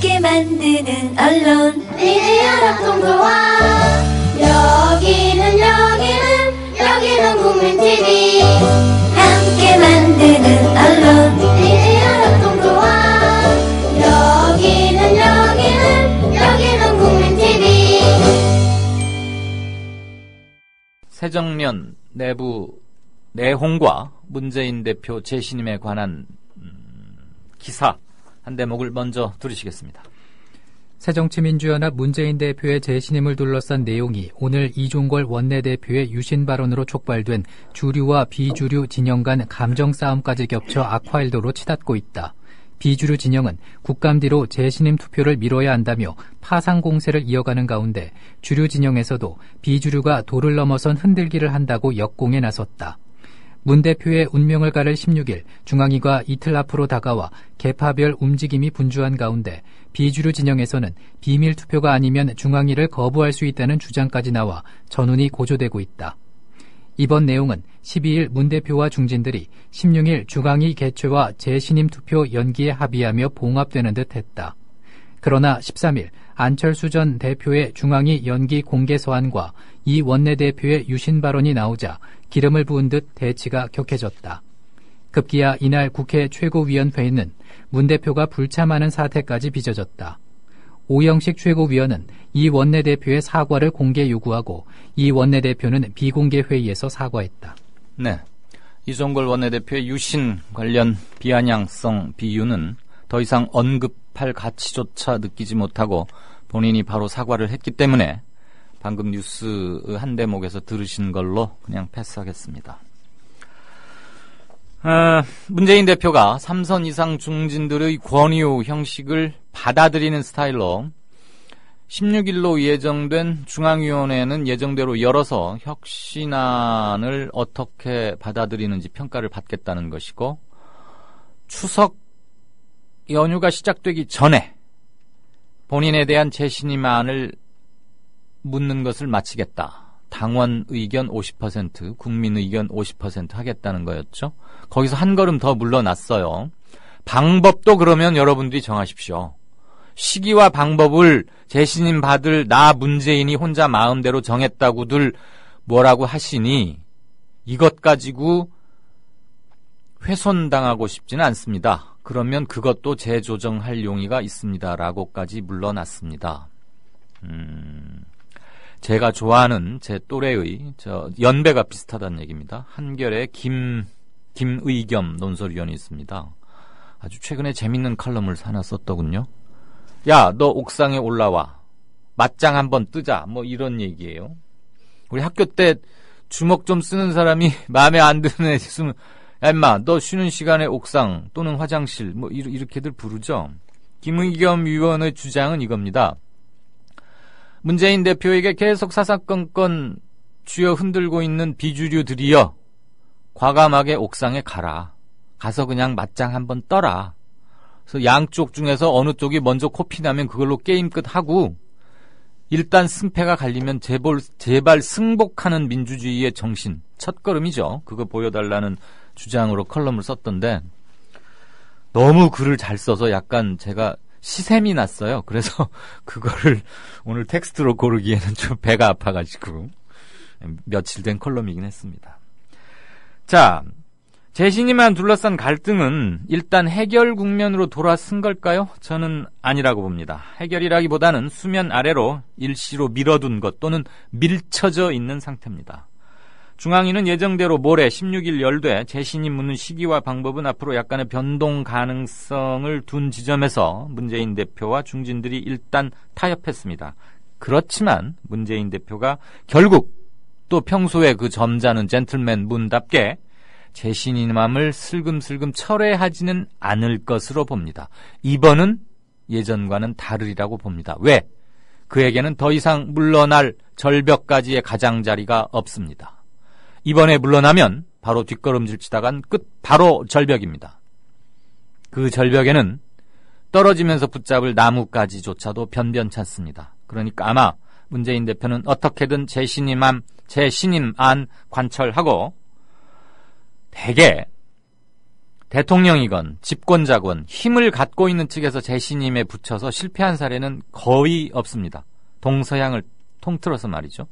함께 만드는 언론. 미디어 협동조합 여기는 여기는 여기는 국민TV. 함께 만드는 언론. 미디어 협동조합 여기는 여기는 여기는 국민TV. 새정면 내부 내홍과 문재인 대표 재신임에 관한 음, 기사 한 대목을 먼저 들으시겠습니다. 새정치민주연합 문재인 대표의 재신임을 둘러싼 내용이 오늘 이종걸 원내대표의 유신 발언으로 촉발된 주류와 비주류 진영 간 감정 싸움까지 겹쳐 악화일도로 치닫고 있다. 비주류 진영은 국감 뒤로 재신임 투표를 미뤄야 한다며 파상 공세를 이어가는 가운데 주류 진영에서도 비주류가 도를 넘어선 흔들기를 한다고 역공에 나섰다. 문 대표의 운명을 가를 16일 중앙위가 이틀 앞으로 다가와 개파별 움직임이 분주한 가운데 비주류 진영에서는 비밀 투표가 아니면 중앙위를 거부할 수 있다는 주장까지 나와 전운이 고조되고 있다. 이번 내용은 12일 문 대표와 중진들이 16일 중앙위 개최와 재신임 투표 연기에 합의하며 봉합되는 듯 했다. 그러나 13일 안철수 전 대표의 중앙위 연기 공개 서한과 이 원내대표의 유신 발언이 나오자 기름을 부은 듯 대치가 격해졌다. 급기야 이날 국회 최고위원회의는 문 대표가 불참하는 사태까지 빚어졌다. 오영식 최고위원은 이 원내대표의 사과를 공개 요구하고 이 원내대표는 비공개 회의에서 사과했다. 네. 이종걸 원내대표의 유신 관련 비아냥성 비유는 더 이상 언급할 가치조차 느끼지 못하고 본인이 바로 사과를 했기 때문에 방금 뉴스 한 대목에서 들으신 걸로 그냥 패스하겠습니다. 아, 문재인 대표가 삼선 이상 중진들의 권유 형식을 받아들이는 스타일로 16일로 예정된 중앙위원회는 예정대로 열어서 혁신안을 어떻게 받아들이는지 평가를 받겠다는 것이고 추석 연휴가 시작되기 전에 본인에 대한 재신임안을 묻는 것을 마치겠다. 당원 의견 50%, 국민 의견 50% 하겠다는 거였죠. 거기서 한 걸음 더 물러났어요. 방법도 그러면 여러분들이 정하십시오. 시기와 방법을 재신임 받을 나 문재인이 혼자 마음대로 정했다고들 뭐라고 하시니 이것 가지고 훼손당하고 싶지는 않습니다. 그러면 그것도 재조정할 용의가 있습니다라고까지 물러났습니다. 음, 제가 좋아하는 제 또래의 저 연배가 비슷하다는 얘기입니다. 한결의 김 김의겸 논설위원이 있습니다. 아주 최근에 재밌는 칼럼을 하나 썼더군요. 야, 너 옥상에 올라와. 맞짱 한번 뜨자. 뭐 이런 얘기예요. 우리 학교 때 주먹 좀 쓰는 사람이 마음에 안 드는 애 있으면 야, 임마, 너 쉬는 시간에 옥상 또는 화장실 뭐 이렇게들 부르죠. 김의겸 위원의 주장은 이겁니다. 문재인 대표에게 계속 사사건건 쥐어 흔들고 있는 비주류들이여 과감하게 옥상에 가라. 가서 그냥 맞짱 한번 떠라. 그래서 양쪽 중에서 어느 쪽이 먼저 코피 나면 그걸로 게임 끝 하고 일단 승패가 갈리면 제발, 제발 승복하는 민주주의의 정신 첫 걸음이죠. 그거 보여달라는 주장으로 컬럼을 썼던데 너무 글을 잘 써서 약간 제가 시샘이 났어요. 그래서 그거를 오늘 텍스트로 고르기에는 좀 배가 아파가지고 며칠 된 컬럼이긴 했습니다. 자, 재신임만 둘러싼 갈등은 일단 해결 국면으로 돌아선 걸까요? 저는 아니라고 봅니다. 해결이라기보다는 수면 아래로 일시로 밀어둔 것 또는 밀쳐져 있는 상태입니다. 중앙위는 예정대로 모레 16일 열되 재신임 묻는 시기와 방법은 앞으로 약간의 변동 가능성을 둔 지점에서 문재인 대표와 중진들이 일단 타협했습니다. 그렇지만 문재인 대표가 결국 또 평소에 그 점잖은 젠틀맨 문답게 재신임함을 슬금슬금 철회하지는 않을 것으로 봅니다. 이번은 예전과는 다르리라고 봅니다. 왜? 그에게는 더 이상 물러날 절벽까지의 가장자리가 없습니다. 이번에 물러나면 바로 뒷걸음질 치다간 끝 바로 절벽입니다. 그 절벽에는 떨어지면서 붙잡을 나무까지조차도 변변찮습니다. 그러니까 아마 문재인 대표는 어떻게든 재신임함, 재신임안 관철하고 대개 대통령이건 집권자건 힘을 갖고 있는 측에서 재신임에 붙여서 실패한 사례는 거의 없습니다. 동서양을 통틀어서 말이죠.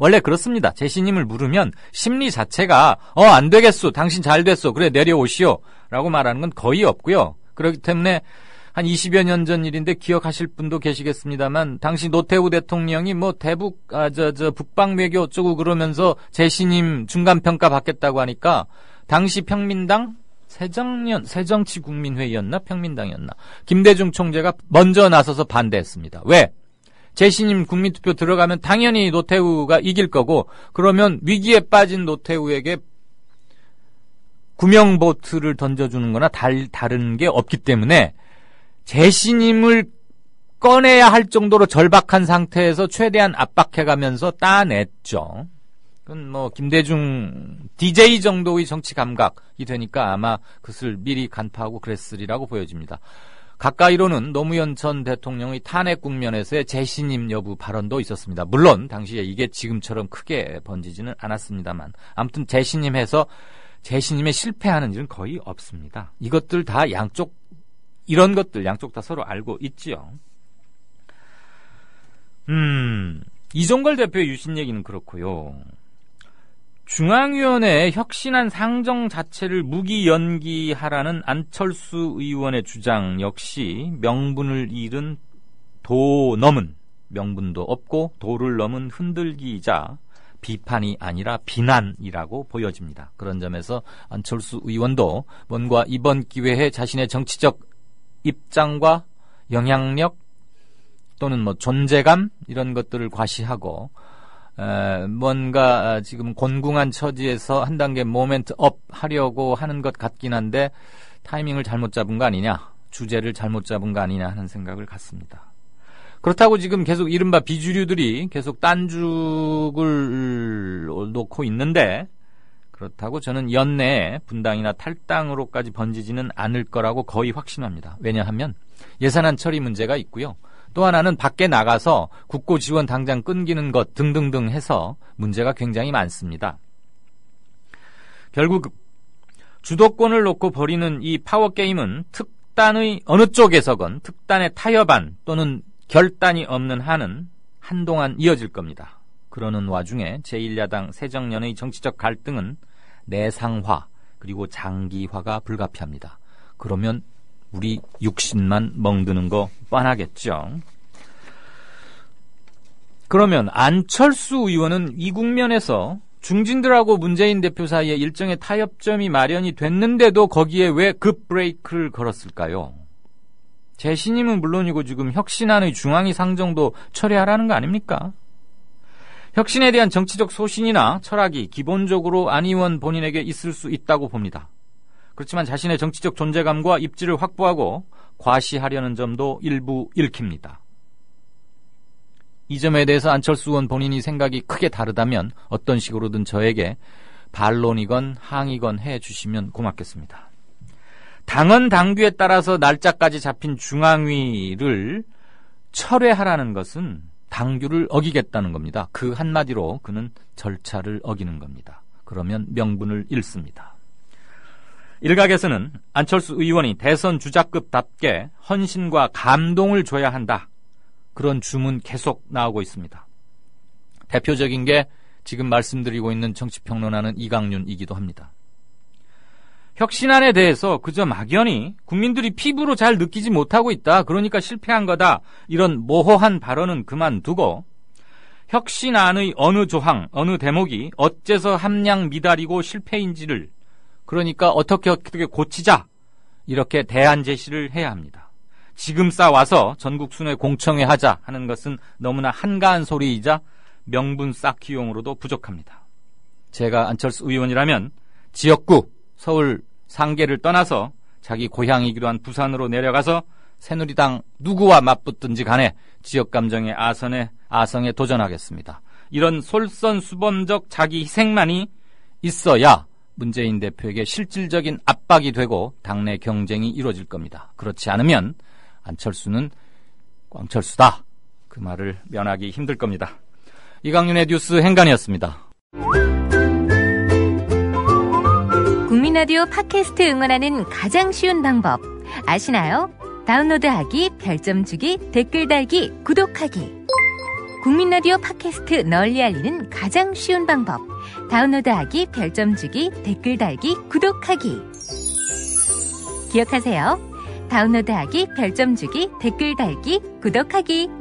원래 그렇습니다. 재신임을 물으면 심리 자체가 어 안 되겠소, 당신 잘 됐소, 그래 내려오시오 라고 말하는 건 거의 없고요. 그렇기 때문에 한 20여 년 전 일인데 기억하실 분도 계시겠습니다만 당시 노태우 대통령이 뭐 대북 아저저 북방 외교 어쩌고 그러면서 재신임 중간 평가 받겠다고 하니까 당시 평민당 새정년 새정치국민회의였나 평민당이었나 김대중 총재가 먼저 나서서 반대했습니다. 왜? 재신임 국민투표 들어가면 당연히 노태우가 이길 거고 그러면 위기에 빠진 노태우에게 구명보트를 던져주는 거나 달, 다른 게 없기 때문에 재신임을 꺼내야 할 정도로 절박한 상태에서 최대한 압박해가면서 따냈죠. 그건 뭐 김대중 DJ 정도의 정치 감각이 되니까 아마 그것을 미리 간파하고 그랬으리라고 보여집니다. 가까이로는 노무현 전 대통령의 탄핵 국면에서의 재신임 여부 발언도 있었습니다. 물론 당시에 이게 지금처럼 크게 번지지는 않았습니다만 아무튼 재신임해서 재신임에 실패하는 일은 거의 없습니다. 이것들 다 양쪽 이런 것들 양쪽 다 서로 알고 있지요. 음, 이종걸 대표의 유신 얘기는 그렇고요. 중앙위원회에 혁신안 상정 자체를 무기 연기하라는 안철수 의원의 주장 역시 명분을 잃은 도 넘은 명분도 없고 도를 넘은 흔들기이자 비판이 아니라 비난이라고 보여집니다. 그런 점에서 안철수 의원도 뭔가 이번 기회에 자신의 정치적 입장과 영향력 또는 뭐 존재감 이런 것들을 과시하고 에, 뭔가 지금 곤궁한 처지에서 한 단계 모멘트 업 하려고 하는 것 같긴 한데 타이밍을 잘못 잡은 거 아니냐 주제를 잘못 잡은 거 아니냐 하는 생각을 갖습니다. 그렇다고 지금 계속 이른바 비주류들이 계속 딴죽을 놓고 있는데 그렇다고 저는 연내에 분당이나 탈당으로까지 번지지는 않을 거라고 거의 확신합니다. 왜냐하면 예산안 처리 문제가 있고요. 또 하나는 밖에 나가서 국고 지원 당장 끊기는 것 등등등 해서 문제가 굉장히 많습니다. 결국 주도권을 놓고 벌이는 이 파워 게임은 특단의 어느 쪽에서건 특단의 타협안 또는 결단이 없는 한은 한동안 이어질 겁니다. 그러는 와중에 제1야당 새정년의 정치적 갈등은 내상화 그리고 장기화가 불가피합니다. 그러면 우리 육신만 멍드는 거 뻔하겠죠. 그러면 안철수 의원은 이 국면에서 중진들하고 문재인 대표 사이에 일정의 타협점이 마련이 됐는데도 거기에 왜 급 브레이크를 걸었을까요? 재신임은 물론이고 지금 혁신안의 중앙위 상정도 철회하라는 거 아닙니까? 혁신에 대한 정치적 소신이나 철학이 기본적으로 안 의원 본인에게 있을 수 있다고 봅니다. 그렇지만 자신의 정치적 존재감과 입지를 확보하고 과시하려는 점도 일부 읽힙니다. 이 점에 대해서 안철수 의원 본인이 생각이 크게 다르다면 어떤 식으로든 저에게 반론이건 항의건 해 주시면 고맙겠습니다. 당헌 당규에 따라서 날짜까지 잡힌 중앙위를 철회하라는 것은 당규를 어기겠다는 겁니다. 그 한마디로 그는 절차를 어기는 겁니다. 그러면 명분을 잃습니다. 일각에서는 안철수 의원이 대선 주자급답게 헌신과 감동을 줘야 한다. 그런 주문 계속 나오고 있습니다. 대표적인 게 지금 말씀드리고 있는 정치평론하는 이강윤이기도 합니다. 혁신안에 대해서 그저 막연히 국민들이 피부로 잘 느끼지 못하고 있다. 그러니까 실패한 거다. 이런 모호한 발언은 그만두고 혁신안의 어느 조항, 어느 대목이 어째서 함량 미달이고 실패인지를 그러니까 어떻게 어떻게 고치자. 이렇게 대안 제시를 해야 합니다. 지금 싸와서 전국 순회 공청회 하자 하는 것은 너무나 한가한 소리이자 명분 쌓기용으로도 부족합니다. 제가 안철수 의원이라면 지역구 서울 상계를 떠나서 자기 고향이기도 한 부산으로 내려가서 새누리당 누구와 맞붙든지 간에 지역 감정의 아선에 아성에 도전하겠습니다. 이런 솔선수범적 자기 희생만이 있어야 문재인 대표에게 실질적인 압박이 되고 당내 경쟁이 이루어질 겁니다. 그렇지 않으면 안철수는 꽝철수다. 그 말을 면하기 힘들 겁니다. 이강윤의 뉴스 행간이었습니다. 국민라디오 팟캐스트 응원하는 가장 쉬운 방법 아시나요? 다운로드하기, 별점 주기, 댓글 달기, 구독하기. 국민라디오 팟캐스트 널리 알리는 가장 쉬운 방법. 다운로드하기, 별점 주기, 댓글 달기, 구독하기. 기억하세요. 다운로드하기, 별점 주기, 댓글 달기, 구독하기.